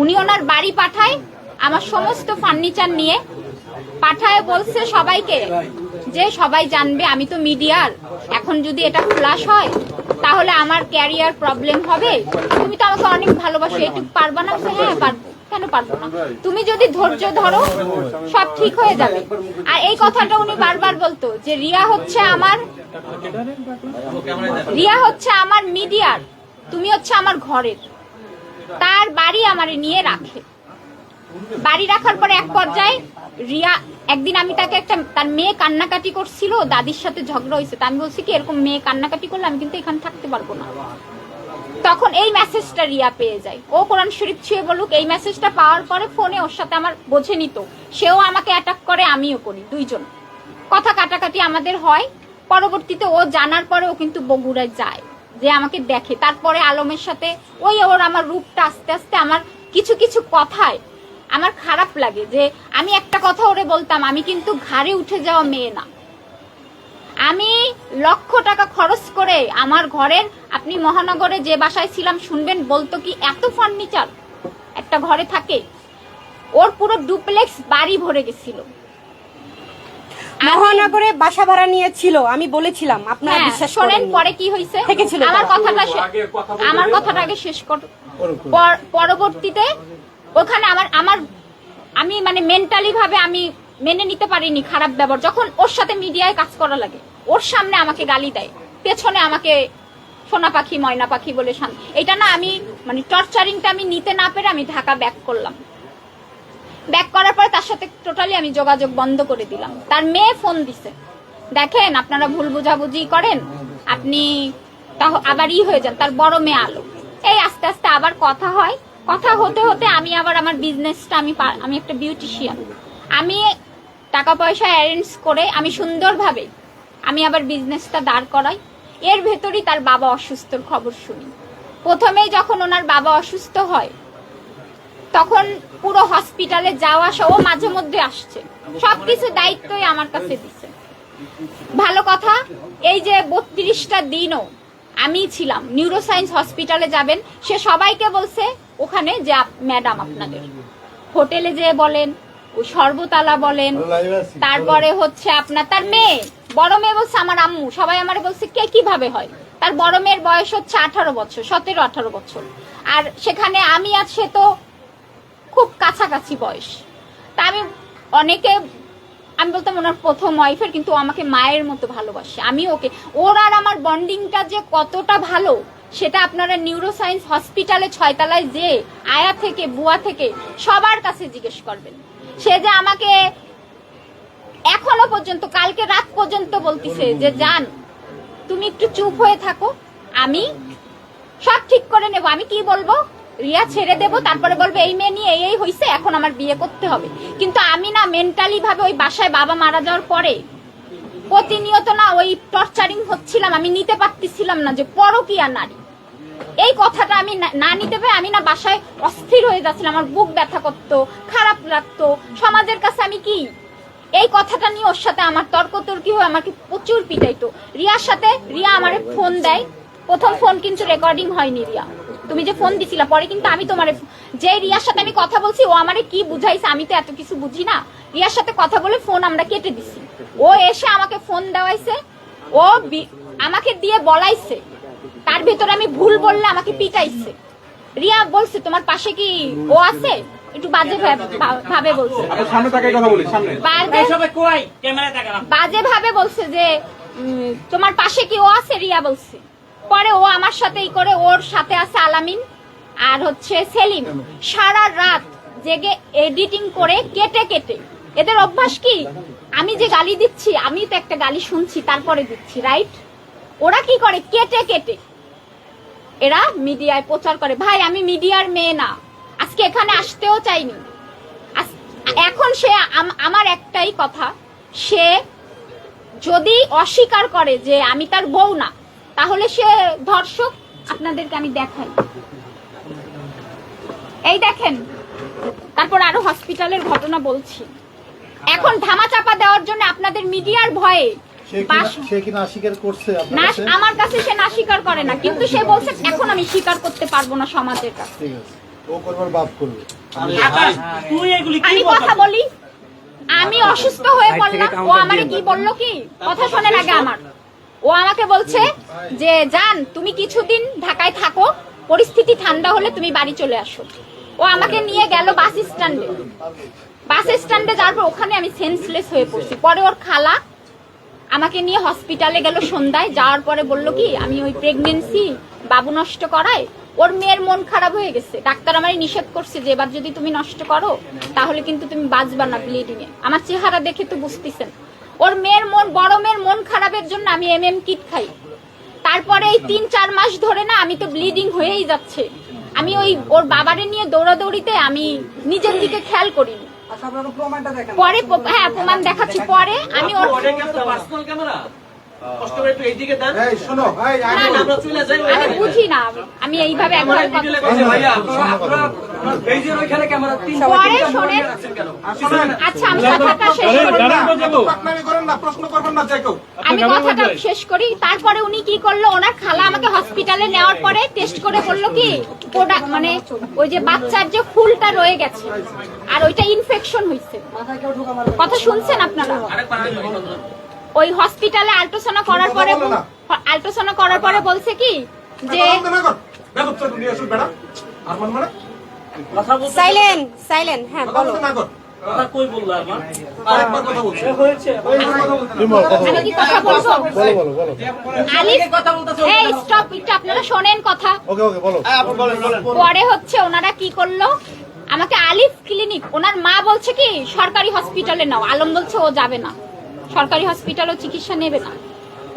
উনি ওনার বাড়ি পাঠায়, আমার সমস্ত ফার্নিচার নিয়ে পাঠায় বলছে সবাইকে যে সবাই জানবে আমি তো মিডিয়ার এখন যদি এটা ফ্লাশ হয়, তাহলে আমার ক্যারিয়ার প্রবলেম হবে। তুমি তো আমাকে অনেক ভালোবাসো এটুকু পারবা না? হ্যাঁ পারব। কেন পারব না? তুমি যদি ধৈর্য ধরো, সব ঠিক হয়ে যাবে। আর এই কথাটা উনি বারবার বলতো যে রিয়া হচ্ছে আমার রিয়া হচ্ছে আমার মিডিয়ার তুমি হচ্ছে আমার ঘরের। তার বাড়ি আমারে নিয়ে রাখে। বাড়ি রাখার পরে এক পর্যায়ে রিয়া, একদিন আমি তাকে একটা, তার মেয়ে কান্নাকাটি করছিল, দাদির সাথে ঝগড়া হয়েছে। তা আমি বলছি, কি এরকম মেয়ে কান্নাকাটি করলে আমি কিন্তু এখানে থাকতে পারব না? তখন এই মেসেজটা রিয়া পেয়ে যায়। ও কোরআন শরীফ ছুঁয়ে বলুক, এই মেসেজটা পাওয়ার পরে ফোনে ওর সাথে আমার বোঝে নিত। সেও আমাকে অ্যাটাক করে, আমিও করি, দুইজন। কথা কাটাকাটি আমাদের হয়। পরবর্তীতে ও জানার পরে ও কিন্তু বগুড়ায় যায়। যে আমাকে দেখে। তারপরে আলমের সাথে ওই ওর আমার রূপটা আস্তে আস্তে আমার কিছু কিছু কথায় আমার খারাপ লাগে যে আমি একটা কথা ওরে বলতাম, আমি কিন্তু ঘাড়ে উঠে যাওয়া মেয়ে না। আমি লক্ষ টাকা খরচ করে আমার ঘরের, আপনি মহানগরে যে বাসায় ছিলাম শুনবেন, বলতো কি এত ফার্নিচার একটা ঘরে থাকে। ওর পুরো ডুপ্লেক্স বাড়ি ভরে গেছিল। মহানগরে বাসা ভাড়া নিয়েছিল আমি বলেছিলাম আপনারা হ্যাঁ, বিশ্বাস শোনেন করেন পরে কি হয়েছে? আমার। কথাটা আমার কথাটা আগে শেষ কর পরবর্তীতে ওখানে আমার আমার আমি মানে মেন্টালি ভাবে আমি মেনে নিতে পারিনি খারাপ ব্যবহার। যখন ওর সাথে মিডিয়ায় কাজ করা লাগে ওর সামনে আমাকে গালি দেয়। পেছনে আমাকে সোনা পাখি ময়না পাখি বলে শান এটা না আমি মানে টর্চারিংটা আমি নিতে না পেরে আমি ঢাকা ব্যাক করলাম। ব্যাক করার পরে তার সাথে টোটালি আমি যোগাযোগ বন্ধ করে দিলাম। তার মেয়ে ফোন দিছে। দেখেন, আপনারা ভুল বুঝাবুঝি করেন। আপনি তাহ, আবার ই হয়ে যান, তার বড় মেয়ে আলো। এই আস্তে আস্তে আবার কথা হয়। কথা হতে হতে আমি আবার আমার বিজনেসটা আমি আমি একটা বিউটিশিয়ান আমি টাকা পয়সা অ্যারেঞ্জ করে আমি সুন্দরভাবে আমি আবার বিজনেসটা দাঁড় করাই। এর ভেতরই তার বাবা অসুস্থর খবর শুনি। প্রথমেই যখন ওনার বাবা অসুস্থ হয় তখন পুরো হসপিটালে যাওয়া ও মাঝে মধ্যে আসছে। সবকিছু দায়িত্বই আমার কাছে দিচ্ছে ভালো কথা এই যে বত্রিশটা দিনও আমি ছিলাম নিউরোসায়েন্স হসপিটালে যাবেন সে সবাইকে বলছে ওখানে যে ম্যাডাম আপনাদের। হোটেলে যে বলেন ওই সর্বতালা বলেন তারপরে হচ্ছে আপনার তার মেয়ে বড় মেয়ে বলছে আমার আম্মু সবাই আমার বলছে কে কীভাবে হয়? তার বড় মেয়ের বয়স হচ্ছে আঠারো বছর সতেরো আঠারো বছর। আর সেখানে আমি আর সে তো খুব কাছাকাছি বয়স। তা আমি অনেকে, আমি বলতাম ওনার প্রথম ওয়াইফের কিন্তু আমাকে মায়ের মতো ভালোবাসে। আমি ওকে, ওর আর আমার বন্ডিংটা যে কতটা ভালো, সেটা আপনারা নিউরোসায়েন্স হসপিটালে ছয়তলায় যে আয়া থেকে, বুয়া থেকে সবার কাছে জিজ্ঞেস করবেন। সে যে আমাকে এখনও পর্যন্ত, কালকে রাত পর্যন্ত বলতিছে যে, জান, তুমি একটু চুপ হয়ে থাকো। আমি সব ঠিক করে নেব। আমি কি বলব? রিয়া ছেড়ে দেবো, তারপরে বলব, এই মেয়ে নিয়ে এই হইছে, এখন আমার বিয়ে করতে হবে। কিন্তু আমি না মেন্টালি ভাবে ওই বাসায় বাবা মারা যাওয়ার পরে প্রতিনিয়ত না ওই টর্চারিং হচ্ছিলাম, আমি নিতে পারতেছিলাম না যে পরকিয়া নারী। এই কথাটা আমি না নিতে পেরে আমি না বাসায় অস্থির হয়ে যাচ্ছিলাম, আমার বুক ব্যথা করতো, খারাপ লাগতো। সমাজের কাছে আমি কি? এই কথাটা নিয়ে ওর সাথে আমার তর্ক তর্কি হয়ে আমাকে প্রচুর পিটাইতো। রিয়ার সাথে রিয়া আমারে ফোন দেয়। প্রথম ফোন কিন্তু রেকর্ডিং হয়নি রিয়া। তুমি যে ফোন দিছিলা পরে কিন্তু আমি তোমার যে রিয়ার সাথে আমি কথা বলছি ও আমারে কি বুঝাইছে আমি তো এত কিছু বুঝি না। রিয়ার সাথে কথা বলে ফোন আমরা কেটে দিছি। ও এসে আমাকে ফোন দেওয়াইছে ও আমাকে দিয়ে বলাইছে। তার ভেতরে আমি ভুল বললে আমাকে পিটাইছে। রিয়া বলছে তোমার পাশে কি ও আছে? একটু বাজে ভাবে- ভাবে বলছে। আপনার সামনে তাকাই কথা বলি সামনে। বাজে ভাবে বলছে যে উম, তোমার পাশে কি ও আছে? রিয়া বলছে। পরে ও আমার সাথেই করে ওর সাথে আছে আলামিন আর হচ্ছে সেলিম। সারা রাত জেগে এডিটিং করে কেটে কেটে। এদের অভ্যাস কি? আমি যে গালি দিচ্ছি আমি তো একটা গালি শুনছি, তারপরে দিচ্ছি রাইট ওরা কি করে? কেটে কেটে। এরা মিডিয়ায় প্রচার করে। ভাই, আমি মিডিয়ার মেয়ে না। আজকে এখানে আসতেও চাইনি। এখন সে আমার একটাই কথা। সে যদি অস্বীকার করে যে আমি তার বউ না, তাহলে সে ধর্ষক আপনাদেরকে আমি দেখাই। এই দেখেন তারপর আরও হসপিটালের ঘটনা বলছি। এখন ধামাচাপা দেওয়ার জন্য আপনাদের মিডিয়ার ভয়ে? আমার কাছে সে না স্বীকার করে না কিন্তু সে বলছে এখন আমি স্বীকার করতে পারব না সমাজের কাছে। ঠিক আছে। ও করবার বাপ করবে। আকাশ তুই এগুলি কি আমি কথা বলি? আমি অসুস্থ হয়ে পড়লাম ও আমারে কি বলল কি? কথা শোনেন আগে আমার। ও আমাকে বলছে যে, জান, তুমি কিছুদিন ঢাকায় থাকো, পরিস্থিতি ঠান্ডা হলে তুমি বাড়ি চলে আসো। ও আমাকে নিয়ে গেল বাস স্ট্যান্ডে। বাস স্ট্যান্ডে যাওয়ার পর ওখানে আমি সেন্সলেস হয়ে পড়ছি। পরে ওর খালা আমাকে নিয়ে হসপিটালে গেল সন্ধ্যায়। যাওয়ার পরে বলল কি, আমি ওই প্রেগনেন্সি বাবু নষ্ট করায় ওর মেয়ের মন খারাপ হয়ে গেছে। ডাক্তার আমারই নিষেধ করছে যে, এবার যদি তুমি নষ্ট করো, তাহলে কিন্তু তুমি বাঁচবা না ব্লিডিং এ আমার চেহারা দেখে তো বুঝতেছেন। ওর মেয়ের মন বড় মেয়ের মন খারাপের জন্য আমি এম এম কিট খাই। তারপরে এই তিন চার মাস ধরে না আমি তো ব্লিডিং হয়েই যাচ্ছে। আমি ওই ওর বাবারে নিয়ে দৌড়াদৌড়িতে আমি নিজের দিকে খেয়াল করিনি। পরে হ্যাঁ প্রমাণ দেখাচ্ছি। পরে আমি ওর কষ্ট করে একটু এইদিকে দেন। এই শোনো এই আমরা চলে যাই আমি বুঝি না আমি এইভাবে একবার ভাইয়া আপনারা পেজের ওইখানে ক্যামেরা তিন পরে শোনেন। আচ্ছা আমি কথাটা শেষ করি না প্রশ্ন করবেন না আমি কথাটা শেষ করি তারপরে উনি কি করল? ওনার খালা আমাকে হসপিটালে নেওয়ার পরে টেস্ট করে বলল কি প্রোডাক্ট মানে ওই যে বাচ্চার যে ফুলটা রয়ে গেছে আর ওইটা ইনফেকশন হয়েছে কথা শুনছেন আপনারা? ওই হসপিটালে আল্ট্রাসাউন্ড করার পরে আল্ট্রাসাউন্ড করার পরে বলছে কি যে আর মান মানে? কথা বলতে সাইলেন্ট সাইলেন্ট হ্যাঁ বলো। তদন্ত না কর কথা কই বলল আমার আরেকবার কথা বলছি। হয়েছে। আমি কি কথা বলব? বলো বলো বলো আলিফ কথা বলতেছে এই স্টপ একটু আপনারা শোনেন কথা। ওকে ওকে বলো। পরে হচ্ছে ওনারা কি করল? আমাকে আলিফ ক্লিনিক ওনার মা বলছে কি সরকারি হসপিটালে নাও। আলম বলছে ও যাবে না। সরকারি হসপিটালও চিকিৎসা নেবে না।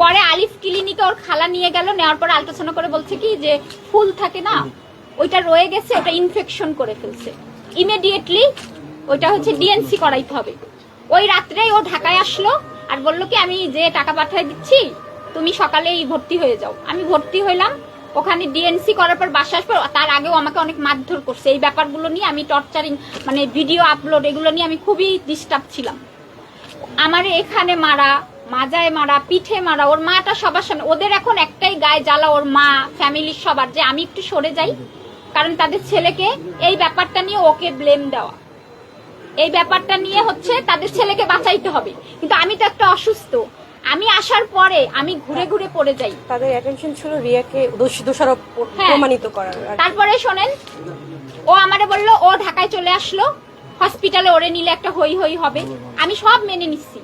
পরে আলিফ ক্লিনিকে ওর খালা নিয়ে গেল, নেওয়ার পর আল্ট্রাসাউন্ড করে বলছে কি যে ফুল থাকে না, ওইটা রয়ে গেছে, ওটা ইনফেকশন করে ফেলছে। ইমিডিয়েটলি ওইটা হচ্ছে ডিএনসি করাইতে হবে। ওই রাত্রেই ও ঢাকায় আসলো আর বলল কি, আমি যে টাকা পাঠিয়ে দিচ্ছি, তুমি সকালেই ভর্তি হয়ে যাও। আমি ভর্তি হইলাম, ওখানে ডিএনসি করার পর বাসা আসবে, তার আগেও আমাকে অনেক মারধর করছে। এই ব্যাপারগুলো নিয়ে আমি টর্চারিং মানে ভিডিও আপলোড এগুলো নিয়ে আমি খুবই ডিস্টার্ব ছিলাম। আমার এখানে মারা মাজায় মারা পিঠে মারা ওর মাটা সবার সামনে ওদের এখন একটাই গায়ে জ্বালা ওর মা ফ্যামিলির সবার যে আমি একটু সরে যাই। কারণ তাদের ছেলেকে এই ব্যাপারটা নিয়ে ওকে ব্লেম দেওয়া। এই ব্যাপারটা নিয়ে হচ্ছে তাদের ছেলেকে বাঁচাইতে হবে। কিন্তু আমি তো একটা অসুস্থ। আমি আসার পরে আমি ঘুরে ঘুরে পড়ে যাই। তাদের অ্যাটেনশন ছিল রিয়াকে দোষী দোষারোপ হ্যাঁ। প্রমাণিত করার। তারপরে শোনেন ও আমারে বলল ও ঢাকায় চলে আসলো। হসপিটালে ওরে নিলে একটা হই হই হবে। আমি সব মেনে নিচ্ছি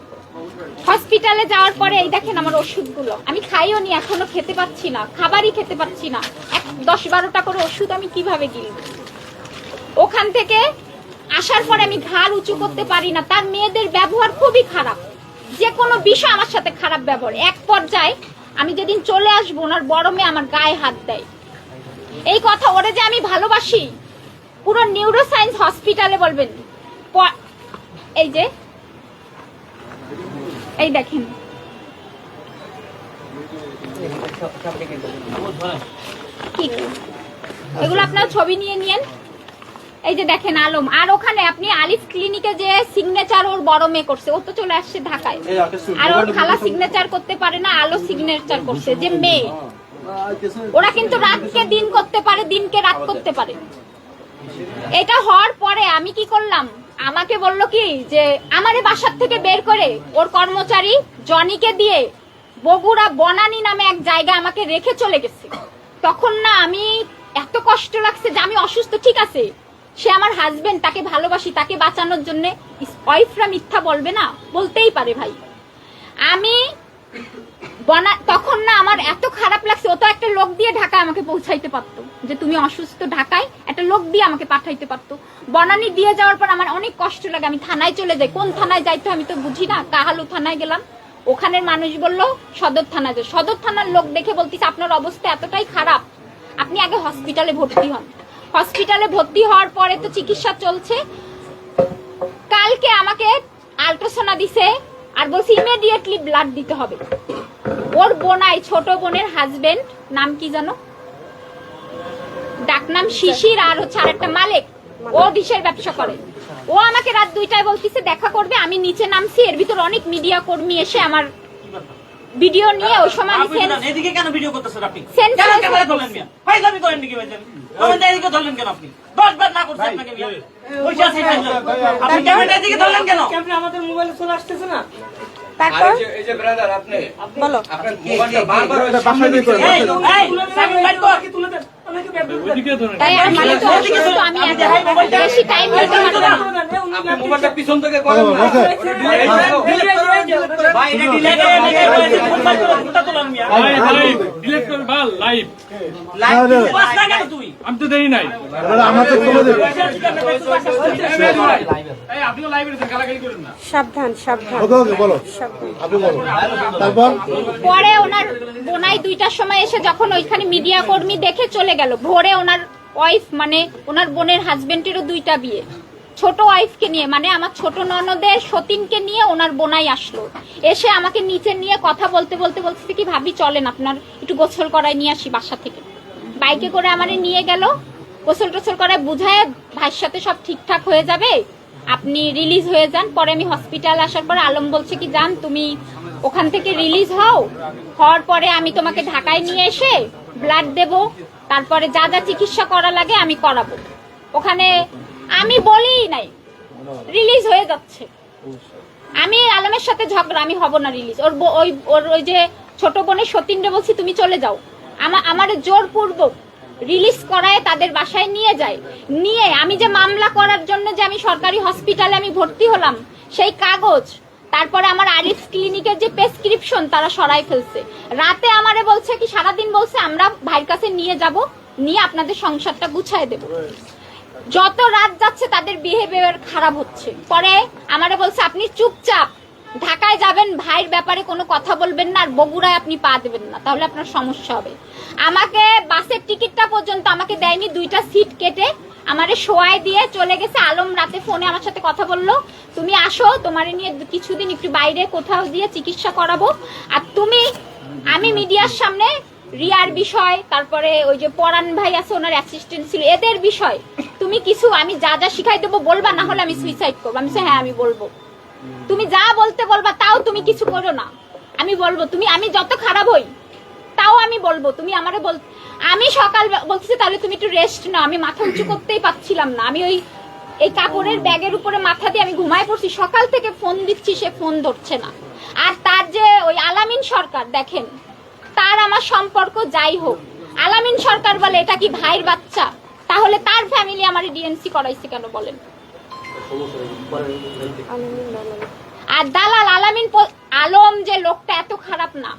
হসপিটালে যাওয়ার পরে এই দেখেন আমার ওষুধগুলো। আমি খাইও নি, এখনও খেতে পাচ্ছি না, খাবারই খেতে পাচ্ছি না। এক দশ বারোটা করে ওষুধ আমি কীভাবে গিলব? ওখান থেকে আসার পরে আমি ঘাড় উঁচু করতে পারি না। তার মেয়েদের ব্যবহার খুবই খারাপ। যে কোনো বিষয় আমার সাথে খারাপ ব্যবহার। এক পর্যায়ে আমি যেদিন চলে আসব, ওনার বড় আমার গায়ে হাত দেয়। এই কথা ওরে যে আমি ভালোবাসি? পুরো নিউরো সায়েন্স হসপিটালে বলবেন। এই যে। এই দেখেন। এগুলো আপনার ছবি নিয়ে নিয়েন। এই যে দেখেন আলম। আর ওখানে আপনি আলিফ ক্লিনিকে যে সিগনেচার ওর বড় মেয়ে করছে ও তো চলে আসছে ঢাকায়। আর ওর খালা সিগনেচার করতে পারে না আলো সিগনেচার করছে। যে মেয়ে। ওরা কিন্তু রাতকে দিন করতে পারে দিনকে রাত করতে পারে। এটা হওয়ার পরে আমি কি করলাম? আমাকে বলল কি যে, আমারে বাসার থেকে বের করে ওর কর্মচারী জনিকে দিয়ে বগুড়া বনানী নামে এক জায়গা আমাকে রেখে চলে গেছে। তখন না আমি এত কষ্ট লাগছে যে আমি অসুস্থ, ঠিক আছে, সে আমার হাজবেন্ড তাকে ভালোবাসি, তাকে বাঁচানোর জন্য ওয়াইফরা মিথ্যা বলবে না? বলতেই পারে ভাই। আমি তখন না আমার এত খারাপ লাগছে, ও তো একটা লোক দিয়ে ঢাকায় আমাকে পৌঁছাইতে পারতো, যে তুমি অসুস্থ ঢাকায়, একটা লোক দিয়ে আমাকে পাঠাইতে পারতো। বনানি দিয়ে যাওয়ার পর আমার অনেক কষ্ট লাগে, আমি থানায় চলে যাই। কোন থানায় যাইতো আমি তো বুঝি না, কাহালু থানায় গেলাম। ওখানের মানুষ বলল, সদর থানা যাও। সদর থানার লোক দেখে বলতিস আপনার অবস্থা এতটাই খারাপ, আপনি আগে হসপিটালে ভর্তি হন। হসপিটালে ভর্তি হওয়ার পরে তো চিকিৎসা চলছে। কালকে আমাকে আল্ট্রাসোনা দিছে আর বলছি ইমিডিয়েটলি ব্লাড দিতে হবে। ওর বোনাই ছোট বোনের হাজবেন্ড নাম কি জানো? ডাকনাম শিশির আর হচ্ছে আরেকটা মালিক। ও ডিশের ব্যবসা করে। ও আমাকে রাত দুইটায় বলতিছে দেখা করবে আমি নিচে নামছি এর ভিতর অনেক মিডিয়া কর্মী এসে আমার ভিডিও নিয়ে ওই সময় আমি আপনি না, এদিকে কেন ভিডিও করতেছেন আপনি? কেন ক্যামেরা ধরলেন মিয়া? ভাই দাবি করেন নাকি ভাইজান আমাদের এদিকে ধরলেন কেন আপনি? দশ বার না করছেন আপনাকে মিয়া। পয়সা আছে ফাইজলামি। আপনি ক্যামেরা এদিকে ধরলেন কেন? ক্যামেরা আমাদের মোবাইলে চলে আসতেছে না? তারপর? এই যে ব্রাদার আপনি। বলো। আপনার মোবাইলটা বারবার ওই সামনে দিকে এই, এই, সাকিব ভাই কি তুলে দেন। তুলে তাই মানে তো অসুস্থ আমি বেশি টাইম দিতে পারব না মোবাইলটা পিছন থেকে করেন না ভাই এটা ডিলেট লেগে, লেগে রয়েছে, ফোন বাইর করে ফোনটা তোলেন মিয়া। ভাই ভাই ডিলেট করে ভালো লাইভ বাস তুই? আমি তো দেরি নাই সাবধান সাবধান পরে ওনার বোনাই দুইটার সময় এসে যখন ওইখানে মিডিয়া কর্মী দেখে চলে গেল ভোরে ওনার ওয়াইফ মানে ওনার বোনের হাজবেন্ডেরও দুইটা বিয়ে। ছোট ওয়াইফকে নিয়ে মানে আমার ছোট ননদের সতীনকে নিয়ে ওনার বোনাই আসলো। এসে আমাকে নিচে নিয়ে কথা বলতে বলতে বলতেছে কি, ভাবি, চলেন আপনার একটু গোসল করায় নিয়ে আসি বাসা থেকে। বাইকে করে আমারে নিয়ে গেল। গোসল টোসল করে বুঝায়, ভাইয়ের সাথে সব ঠিকঠাক হয়ে যাবে? আপনি রিলিজ হয়ে যান। পরে আমি হসপিটাল আসার পর আলম বলছে কি যান তুমি ওখান থেকে রিলিজ হও। হওয়ার পরে আমি তোমাকে ঢাকায় নিয়ে এসে ব্লাড দেব, তারপরে যা যা চিকিৎসা করা লাগে আমি করাবো। ওখানে আমি বলি নাই রিলিজ হয়ে যাচ্ছে। আমি আলমের সাথে ঝগড়া, আমি হব না রিলিজ ওর ওই ওর ওই যে ছোট বোনের সতীনরে বলছি, তুমি চলে যাও। আমার আমার জোরপূর্বক রিলিজ করায় তাদের বাসায় নিয়ে যায়। নিয়ে আমি যে মামলা করার জন্য যে আমি সরকারি হসপিটালে আমি ভর্তি হলাম, সেই কাগজ তারপরে আমার আরিফ ক্লিনিকের যে প্রেসক্রিপশন তারা সরাই ফেলছে। রাতে আমারে বলছে কি, সারাদিন বলছে, আমরা ভাইয়ের কাছে নিয়ে যাব, নিয়ে আপনাদের সংসারটা গুছায় দেবো। যত রাত যাচ্ছে তাদের বিহেভিয়ার খারাপ হচ্ছে। পরে আমারে বলছে, আপনি চুপচাপ ঢাকায় যাবেন, ভাইয়ের ব্যাপারে কোনো কথা বলবেন না, আর বগুড়ায় আপনি পা দেবেন না, তাহলে আপনার সমস্যা হবে। আমাকে বাসের টিকিটটা পর্যন্ত আমাকে দেয়নি, দুইটা সিট কেটে আমারে শোয়ায় দিয়ে চলে গেছে। আলম রাতে ফোনে আমার সাথে কথা বলল। তুমি আসো, তোমার নিয়ে কিছুদিন একটু বাইরে কোথাও দিয়ে চিকিৎসা করাবো। আর তুমি, আমি মিডিয়ার সামনে রিয়ার বিষয়, তারপরে ওই যে পরাণ ভাই আছে, ওনার অ্যাসিস্ট্যান্ট ছিল, এদের বিষয়। তুমি কিছু, আমি যা যা শিখাই দেবো বলবা না হলে আমি সুইসাইড করব। আমি হ্যাঁ আমি বলব। তুমি যা বলতে বলবা, তাও তুমি কিছু করো না। আমি বলব, তুমি, আমি যত খারাপ হই তাও আমি বলব তুমি আমারে বল আমি সকাল বলতেছি তাহলে তুমি একটু রেস্ট নাও আমি মাথা উঁচু করতেই পাচ্ছিলাম না। আমি ওই এই কাপড়ের ব্যাগের উপরে মাথা দিয়ে আমি ঘুমায় পড়ছি সকাল থেকে ফোন দিচ্ছি সে ফোন ধরছে না। আর তার যে ওই আলামিন সরকার দেখেন তার আমার সম্পর্ক যাই হোক আলামিন সরকার বলে এটা কি ভাইয়ের বাচ্চা? তাহলে তার ফ্যামিলি আমার ডিএনসি করাইছে কেন বলেন। আর দালাল আলামিন আলম যে লোকটা এত খারাপ না।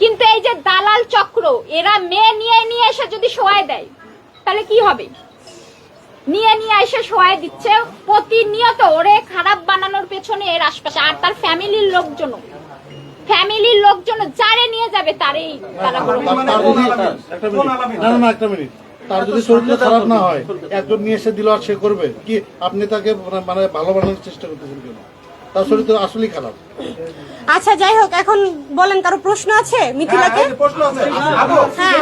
কিন্তু এই যে দালাল চক্র এরা মেয়ে নিয়ে নিয়ে এসে যদি শোয়ায় দেয় তাহলে কি হবে? নিয়ে নিয়ে এসে শোয়ায় দিচ্ছে প্রতিনিয়ত ওরে খারাপ বানানোর পেছনে এর আশপাশে আর তার ফ্যামিলির লোকজন ফ্যামিলির লোকজন যারে নিয়ে যাবে তারেই তারা যদি একটা মিনিট। না না না একটা মিনিট। তার যদি শরীর খারাপ না হয় একজন নিয়ে এসে দিল আর সে করবে কি আপনি তাকে মানে- মানে ভালো বানানোর চেষ্টা করতেছেন কেন? তার শরীর তো আসলেই খারাপ। আচ্ছা যাই হোক এখন বলেন কারও প্রশ্ন আছে মিথিলাকে? প্রশ্ন আছে। হ্যাঁ।